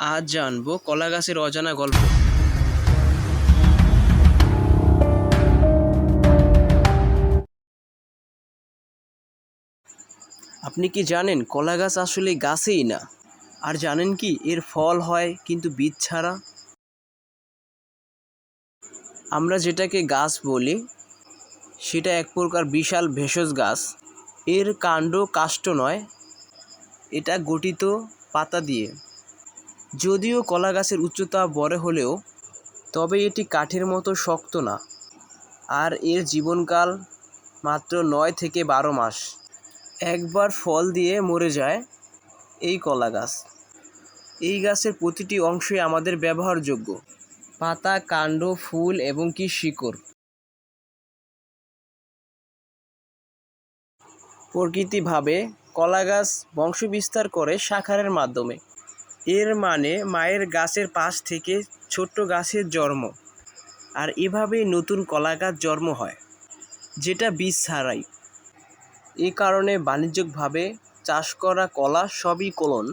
আজ জানব কলা গাছের অজানা গল্প। আপনি কি জানেন কলা গাছ আসলে গাছেই না? আর জানেন কি এর ফল হয় কিন্তু বীজ ছাড়া? আমরা যেটাকে গাছ বলি, সেটা এক প্রকার বিশাল ভেষজ গাছ। এর কাণ্ড কাষ্ট নয়, এটা গঠিত পাতা দিয়ে। যদিও কলা গাছের উচ্চতা বড় হলেও তবে এটি কাঠের মতো শক্ত না। আর এর জীবনকাল মাত্র নয় থেকে বারো মাস। একবার ফল দিয়ে মরে যায় এই কলা গাছ এই গাছের প্রতিটি অংশই আমাদের ব্যবহারযোগ্য। পাতা, কাণ্ড, ফুল এবং কি শিকড়। প্রকৃতিভাবে কলা গাছ বংশবিস্তার করে শাখারের মাধ্যমে। এর মানে মায়ের গাছের পাশ থেকে ছোট্ট গাছের জন্ম। আর এভাবেই নতুন কলা গাছ জন্ম হয়, যেটা বীজ ছাড়াই। এ কারণে বাণিজ্যিকভাবে চাষ করা কলা সবই কলন।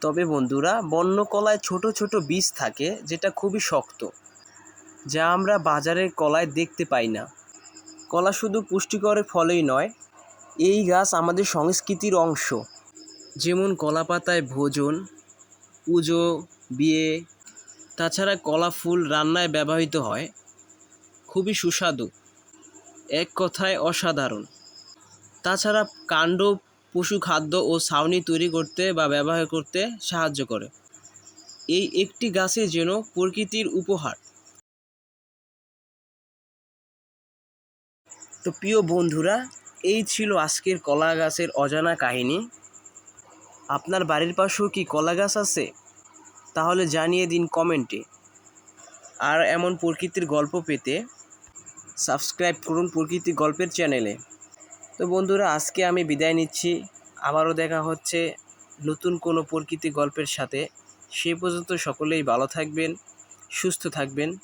তবে বন্ধুরা, বন্য কলায় ছোট ছোট বীজ থাকে, যেটা খুবই শক্ত, যা আমরা বাজারের কলায় দেখতে পাই না। কলা শুধু পুষ্টিকরের ফলেই নয়, এই গাছ আমাদের সংস্কৃতির অংশ। যেমন কলা পাতায় ভোজন, পুজো, বিয়ে, তাছাড়া কলা ফুল রান্নায় ব্যবহৃত হয়। খুবই সুস্বাদু, এক কথায় অসাধারণ। তাছাড়া কাণ্ড, পশু খাদ্য ও ছাউনি তৈরি করতে বা ব্যবহার করতে সাহায্য করে। এই একটি গাছে যেন প্রকৃতির উপহার। তো প্রিয় বন্ধুরা, এই ছিল আজকের কলা গাছের অজানা কাহিনী। আপনার বাড়ির পাশেও কি কলা গাছ আছে? তাহলে জানিয়ে দিন কমেন্টে। আর এমন প্রকৃতির গল্প পেতে সাবস্ক্রাইব করুন প্রকৃতি গল্পের চ্যানেলে। তো বন্ধুরা, আজকে আমি বিদায় নিচ্ছি। আবারও দেখা হচ্ছে নতুন কোনো প্রকৃতি গল্পের সাথে। সে পর্যন্ত সকলেই ভালো থাকবেন, সুস্থ থাকবেন।